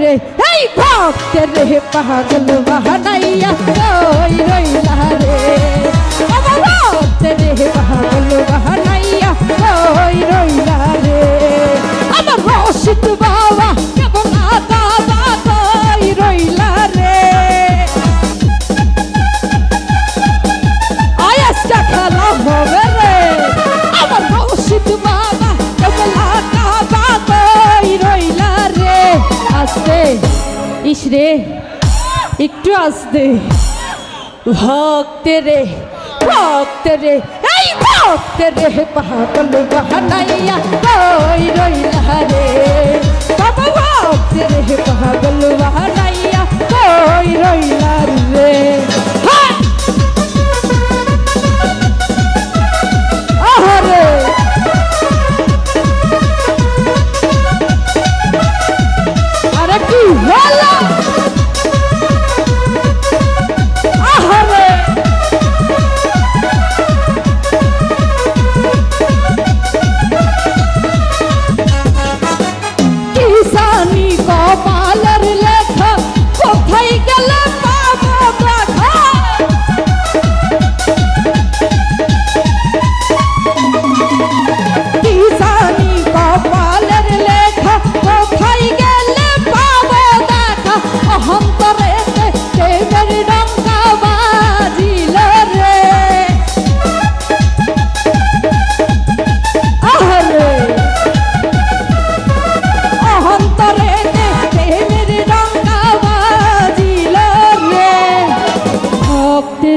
রে এই ভক্ত রে পাগল বাহানাইয়া রই রইলা রে ভক্ত রে পাগল বাহানাইয়া রই রইলা রে রে। একটু আসতে। ভক্ত রে ভক্ত রে। এই ভক্ত রে, পাগল বাহানাইয়া কই রইলা রে। বাবা, ভক্তে রে, পাগল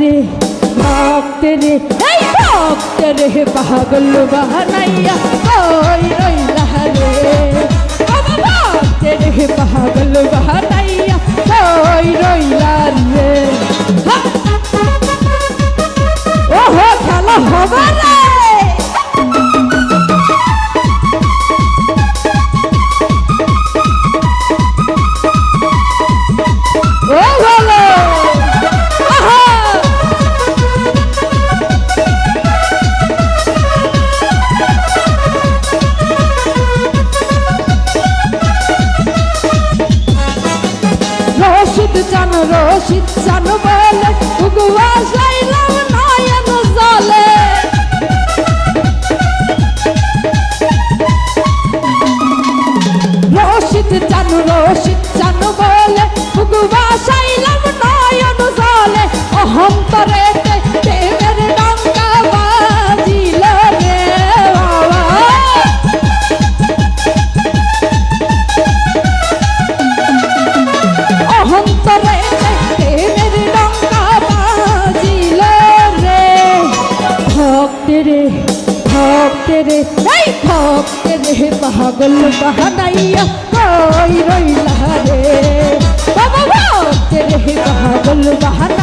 রে ভক্ত রে, এই ভক্ত রে, পাগল বাহানাইয়া ওই ওই রে ভক্ত রে, পাগল বাহানাইয়া ওই রইলা রে! ওহো, খেলা হবে রে পাগল বাহানাইয়া কই রইলা রে? বাবা রে পাগল বাহানাইয়া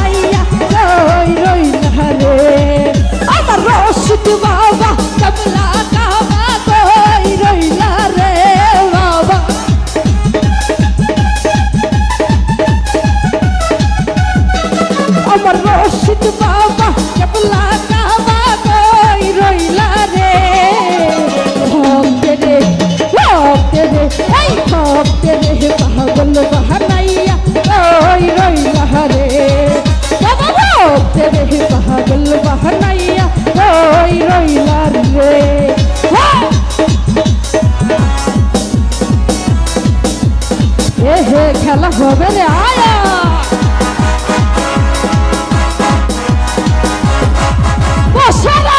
ভক্তে রে এই ভক্তে রে পাগল বাহানাইয়া কই রইলা রে বাবা ভক্তে রে পাগল বাহানাইয়া কই রইলা রে হ্যাঁ! এ হে খেলা হবে রে আয়া বসারে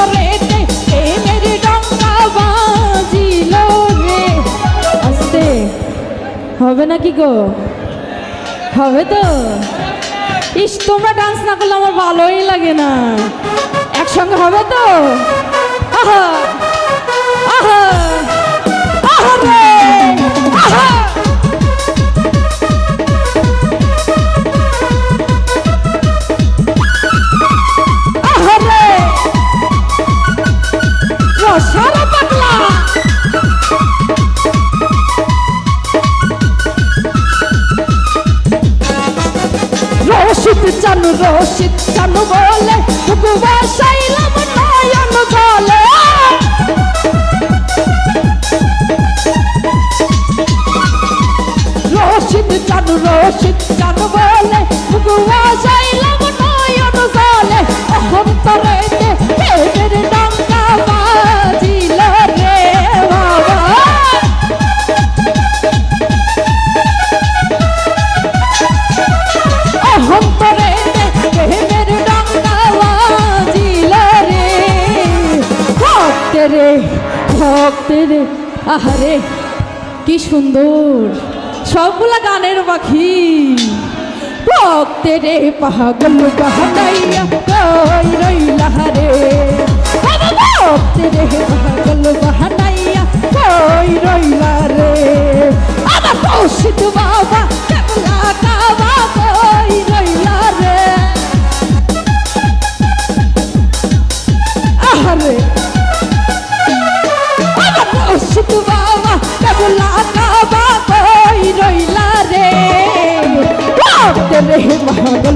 অহন্তরে না হবে নাকি গো? হবে তো। ইস, তোমরা ডান্স না করলে আমার ভালোই লাগে না। একসঙ্গে হবে তো? চানু রসিদ চানু বলে রে? ভক্তে রে ভক্তে রে আহারে কি সুন্দর। সবগুলা গানের পাখি। ভক্তে রে পাগল বাহানাইয়া কই রইলা রে ভক্তে রে পাগল বাহানাইয়া কই রইলা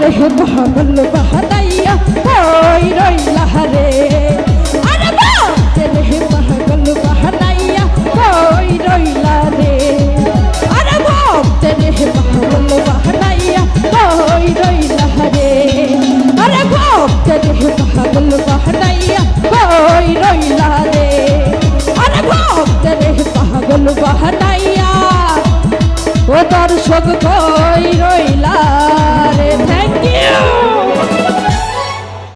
রে পাগল বাহানাইয়া কই রইলা রে আরে বাপ রে পাগল বাহানাইয়া কই রইলা রে আরে বাপ রে পাগল বাহানাইয়া কই রইলা রে আরে বাপ রে পাগল বাহানাইয়া কই রইলা রে আরে বাপ রে পাগল বাহানাইয়া ও দর্শক থ্যাংক